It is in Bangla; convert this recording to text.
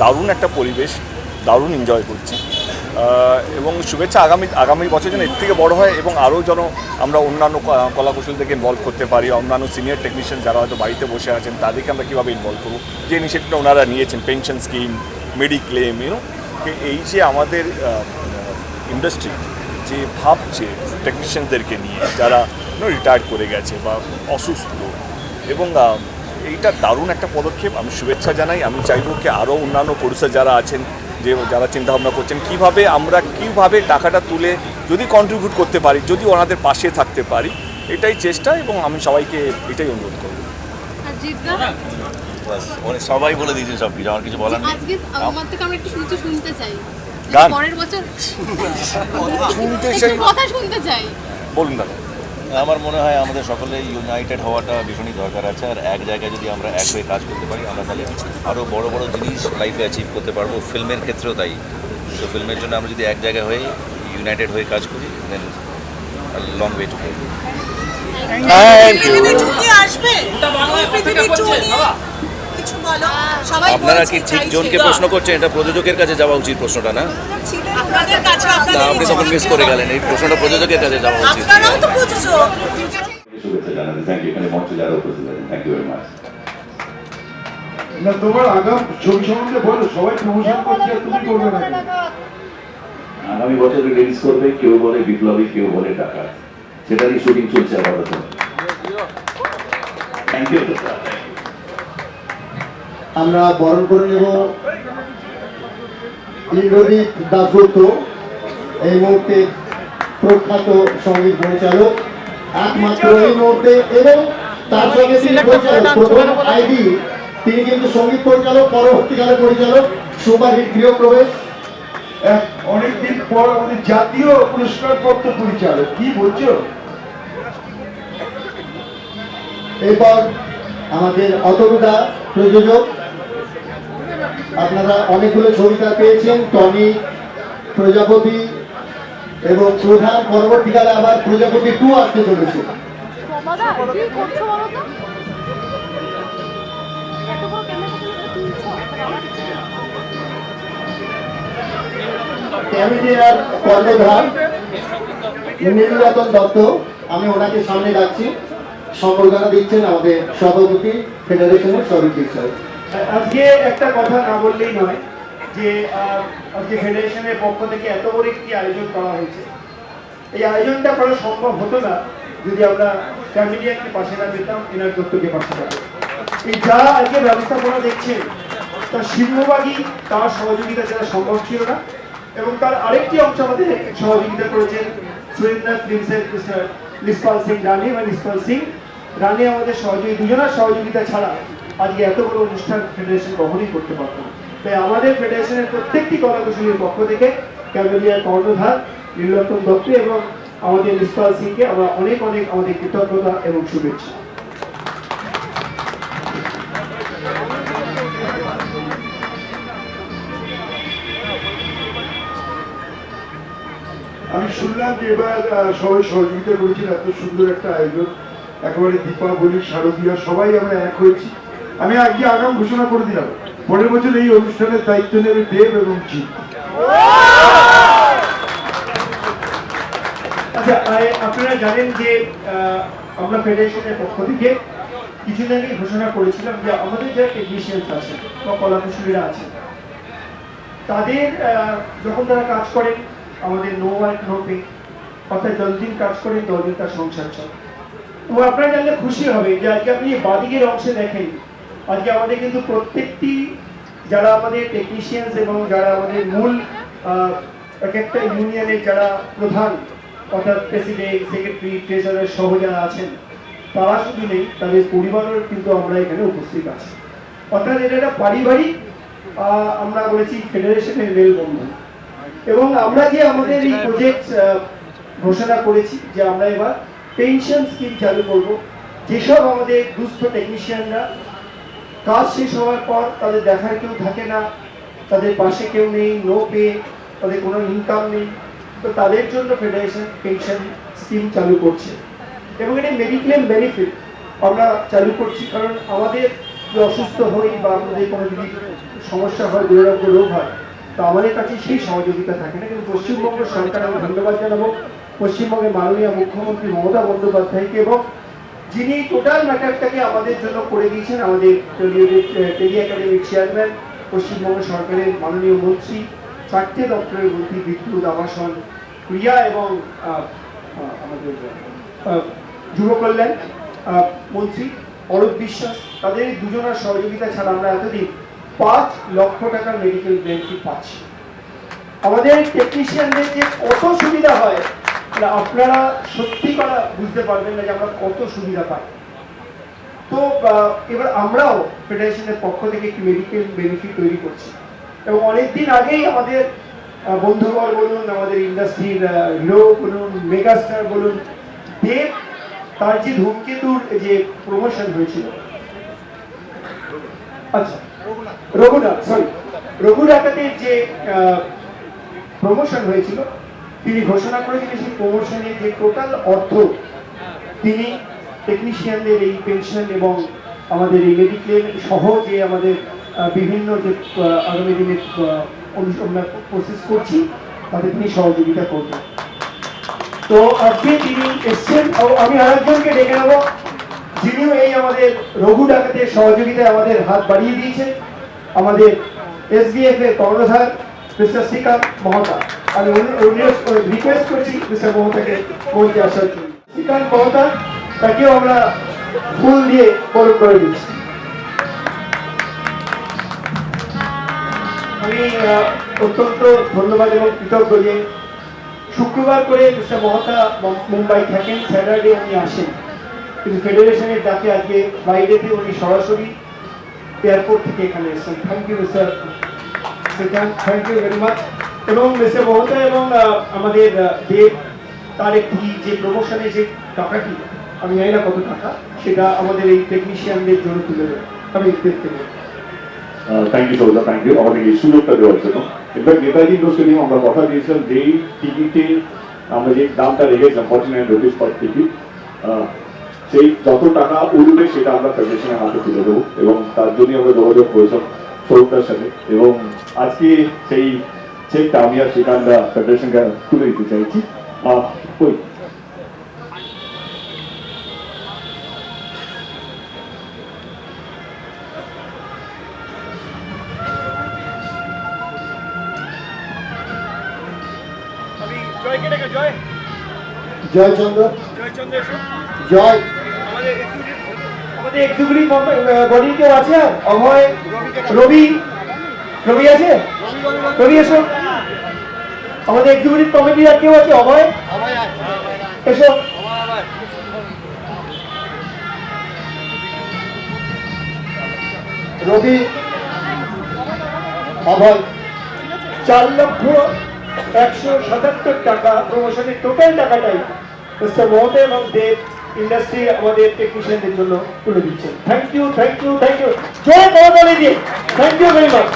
দারুণ একটা পরিবেশ, দারুণ এনজয় করছি। এবং শুভেচ্ছা আগামী আগামী বছর যেন এর থেকে বড় হয় এবং আরও যেন আমরা অন্যান্য ক- কলা কৌশলদেরকে ইনভলভ করতে পারি, অন্যান্য সিনিয়র টেকনিশিয়ান যারা হয়তো বাড়িতে বসে আছেন, তাদেরকে আমরা কীভাবে ইনভলভ করব? যে ইনিশিয়েটিভটা ওনারা নিয়েছেন পেনশন স্কিম মেডিক্লেম ইউনো এই যে আমাদের ইন্ডাস্ট্রি যে ভাবছে টেকনিশিয়ানদেরকে নিয়ে, যারা রিটায়ার্ড করে গেছে বা অসুস্থ এবং এইটা দারুণ একটা পদক্ষেপ। আমি শুভেচ্ছা জানাই। আমি চাইব কি আরও অন্যান্য প্রডিউসার যারা আছেন যে যারা চিন্তাভাবনা করছেন কীভাবে আমরা কীভাবে টাকাটা তুলে যদি কন্ট্রিবিউট করতে পারি যদি ওনাদের পাশে থাকতে পারি এটাই চেষ্টা এবং আমি সবাইকে এটাই অনুরোধ করব। অনেক সবাই বলে দিয়েছেন সব কিছু আমার কিছু বলার নেই। আজকে আমার থেকে আমরা একটু শুনতে শুনতে চাই। গান? পরের বছর শুনতে চাই। কথা শুনতে চাই। বলুন দাদা। আমার মনে হয় আমাদের সকলে ইউনাইটেড হওয়াটা ভীষণই দরকার আছে আর এক জায়গায় যদি আমরা এক হয়ে কাজ করতে পারি আমরা তাহলে আরও বড় বড় জিনিস লাইফে অ্যাচিভ করতে পারব। ফিল্মের ক্ষেত্রেও তাই। তো ফিল্মের জন্য আমরা যদি এক জায়গায় হয়ে ইউনাইটেড হয়ে কাজ করি দেন লং ওয়ে টু গো আপনারা কি ঠিক। জনকে প্রশ্ন করছেন? এটা প্রযোজকের কাছে যাওয়া উচিত প্রশ্নটা না? তা আপনি তখন মিস করে গেলেন। এই প্রশ্নটা প্রযোজকের কাছে যাওয়া উচিত। না তোমার ছবি সম্বন্ধে বলো সবাই প্রমোশন করছে তুমি করবে না আগামী বছর রিলিজ করবে কেউ বলে বিপ্লবী কেউ বলে টাকা। সেটারই শুটিং চলছে আপাতত। থ্যাংক ইউ আমরা বরণ করে নেব। ইন্দ্রজিৎ দাসগুপ্ত এই মুহূর্তে প্রখ্যাত সংগীত পরিচালক। একমাত্র এই মুহূর্তে এবং তার সঙ্গে তিনি পরিচালক প্রথম আইডি। তিনি কিন্তু সংগীত পরিচালক পরবর্তীকালে পরিচালক সুপারহিট গৃহ প্রবেশ অনেকদিন পর আমাদের জাতীয় পুরস্কার প্রাপ্ত পরিচালক। কি বলছো? এরপর আমাদের অতরুদা প্রযোজক। আপনারা অনেকগুলো ছবিটা পেয়েছেন টনি প্রজাপতি এবং প্রধান পরবর্তীকালে আবার প্রজাপতি টু আসতে চলেছে। ক্যামিডিয়ার কর্ণধার নীলরতন দত্ত আমি ওনাকে সামনে রাখছি। সম্বর্ধনা দিচ্ছেন আমাদের সভাপতি ফেডারেশনের সভাপতি স্যার আজকে একটা কথা না বললেই নয় যে আজকে ফেডারেশনের পক্ষ থেকে এত বড় একটি আয়োজন করা হয়েছে। এই আয়োজনটা করা সম্ভব হতো না যদি আমরা কমিডিয়ানকে পাশে না পেতাম, এনার দত্তকে পাশে না এই যা আজকে ব্যবস্থাপনা দেখছেন, তার সিংহভাগই তার সহযোগিতা ছাড়া সম্ভব ছিল না এবং তার আরেকটি অংশ আমাদের সহযোগিতা করেছেন সুরেন্দ্র ফিল্মসের মিস্টার নিষ্পাল সিং, রানি বা নিষ্পাল সিং। রানি আমাদের সহযোগী, দুজনের সহযোগিতা ছাড়া আজকে এত বড় অনুষ্ঠান ফেডারেশন কখনোই করতে পারত না। তাই আমাদের ফেডারেশনের প্রত্যেকটি কলাকুশলীর পক্ষ থেকে ক্যামেলিয়ার কর্ণধার, নীলরতন দত্ত এবং আমাদের নিষ্পাল সিংকে আমরা অনেক অনেক আমাদের কৃতজ্ঞতা এবং শুভেচ্ছা। আমি শুনলাম যে এবার সবাই সহযোগিতা করেছেন, এত সুন্দর একটা আয়োজন। একেবারে দীপাবলি শারদীয়া, সবাই আমরা এক হয়েছি। আমি আজকে আগাম ঘোষণা করে দিলাম। পরের বছর এই অনুষ্ঠানের দায়িত্ব নেবে দেব এবং জিৎ। আচ্ছা আপনারা জানেন যে আমরা ফেডারেশনের পক্ষ থেকে কিছুদিন আগে ঘোষণা করেছিলাম যে আমাদের যারা টেকনিশিয়ানস আছেন বা কলাকুশলীরা আছেন, তাদের যখন তারা কাজ করেন, আমাদের নো ওয়ার্ক নো পে অর্থাৎ যতদিন কাজ করেন, ততদিন তার সংসার চলে। তো আপনারা জানলে খুশি হবে যে আজকে আপনি বাদিকের অংশে দেখেন আজকে আমাদের কিন্তু প্রত্যেকটি, যারা আমাদের টেকনিশিয়ানস এবং যারা আমাদের মূল এক একটা ইউনিয়নের যারা প্রধান, অর্থাৎ প্রেসিডেন্ট সেক্রেটারি ট্রেজারার সহ যারা আছেন, তারা শুধু নেই, তাদের পরিবারের কিন্তু আমরা এখানে উপস্থিত আছি। অর্থাৎ এটা একটা পারিবারিক আমরা বলেছি ফেডারেশনের মেলবন্ধন এবং আমরা যে আমাদের এই প্রজেক্ট ঘোষণা করেছি যে আমরা এবার পেনশন স্কিম চালু করব, যেসব আমাদের দুস্থ টেকনিশিয়ানরা কাজ শেষ হওয়ার পর তাদের দেখার কেউ থাকে না, তাদের পাশে কেউ নেই নো পে তাদের কোনো ইনকাম নেই। তো তাদের জন্য ফেডারেশন পেনশন স্কিম চালু করছে। এবং এটা মেডিক্লেম বেনিফিট আমরা চালু করছি, কারণ আমাদের যে অসুস্থ হই বা আমাদের কোনো যদি সমস্যা হয় দুরারোগ্য রোগ হয়, তো আমাদের কাছে সেই সহযোগিতা থাকে না। কিন্তু পশ্চিমবঙ্গ সরকার, আমি ধন্যবাদ জানাব, পশ্চিমবঙ্গের মাননীয় মুখ্যমন্ত্রী মমতা বন্দ্যোপাধ্যায়কে এবং যিনি টোটাল ম্যাটারটাকে আমাদের জন্য করে দিয়েছেন, আমাদের টেলি একাডেমির চেয়ারম্যান, পশ্চিমবঙ্গ সরকারের মাননীয় মন্ত্রী, চারটে দপ্তরের মন্ত্রী বিদ্যুৎ, আবাসন, ক্রিয়া এবং আমাদের যুব কল্যাণ মন্ত্রী অরূপ বিশ্বাস। তাদের দুজনের সহযোগিতা ছাড়া আমরা এতদিন পাঁচ লক্ষ টাকার মেডিকেল বেনিফিট পাচ্ছি। আমাদের টেকনিশিয়ানদের যে কত সুবিধা হয় আপনারা সত্যি করা বুঝতে পারবেন না যে আমরা কত সুবিধা পাই। তো এবার আমরাও ফেডারেশনের পক্ষ থেকে একটি মেডিকেল বেনিফিট তৈরি করছি। এবং অনেকদিন আগেই আমাদের বন্ধুবর বলুন, আমাদের ইন্ডাস্ট্রির হিরো বলুন মেগাস্টার বলুন দেব তার যে ধূমকেতুর যে প্রমোশন হয়েছিল। আচ্ছা রঘুনাথ সরি রঘুনাথের যে প্রমোশন হয়েছিল তিনি ঘোষণা করেছিলেন সেই প্রমোশনের যে টোটাল অর্থ, তিনি টেকনিশিয়ানদের এই পেনশন এবং আমাদের এই মেডিক্লেম সহ যে আমাদের বিভিন্ন যে আগামী দিনে প্রসেস করছি, তাতে তিনি সহযোগিতা করবেন। তো আজকে তিনি এসছেন আমি আরেকজনকে ডেকে নেব, যিনিও এই আমাদের রঘু ডাকাতের সহযোগিতায় আমাদের হাত বাড়িয়ে দিয়েছেন। আমাদের এসবিএফ এর কর্ণধার, মিস্টার শ্রীকান্ত মহতা আমি রিকোয়েস্ট করছি মিস্টার মঞ্চে আসার জন্য। শ্রীকান্ত মহতা তাকেও আমরা ফুল দিয়ে বরণ করে দিচ্ছি। আমি অত্যন্ত ধন্যবাদ এবং কৃতজ্ঞ যে শুক্রবার করে মিস্টার মুম্বাই থাকেন, স্যাটারডে উনি আসেন। কিন্তু ফেডারেশনের ডাকে আজকে ফ্রাইডেতে উনি সরাসরি এয়ারপোর্ট থেকে এখানে এসেছেন। Thank you Srikanth thank you very much এবং মিস্টার মহতা এবং আমাদের দেব, তার একটি যে প্রমোশনে যে টাকাটি, আমি জানি না কত টাকা, সেটা আমাদের এই টেকনিশিয়ানদের জন্য তুলে দেবে। আমি দেখতে পাবো। Thank you Souda thank you আমাদের এই সুযোগটা দেওয়ার জন্য। ইনফ্যাক্ট নেতাজি ইন্ডোর স্টেডিয়াম আমরা কথা দিয়েছিলাম, যেই টিকিটে আমরা যে দামটা রেখেছিলাম forty nine rupees per ticket সেই যত টাকা উঠবে সেটা আমরা ফেডারেশনের হাতে তুলে দেবো এবং তার জন্যই আমরা যোগাযোগ করেছিলাম সৌদার সাথে। এবং আজকে সেই চেকটা আমি আর শ্রীকান্তরা ফেডারেশনকে তুলে দিতে চাইছি ওই আমি জয়কে জয় জয়চন্দ্র জয়চন্দ্র জয় আমাদের আমাদের এক্সিকিউটিভ বডি কেউ আছে অভয় রবি রবি আছে রবি এসো আমাদের এক্সিকিউটিভ কমিটি আর কেউ আছে? অভয়? এসো। রবি? অভয়? চার লক্ষ একশো সাতাত্তর টাকা। প্রমোশনের টোটাল টাকাটাই মিস্টার মমতা এবং দেব ইন্ডাস্ট্রি আমাদের টেকনিশিয়ানদের জন্য তুলে দিচ্ছেন। Thank you thank you thank you Joy Mamata didi thank you very much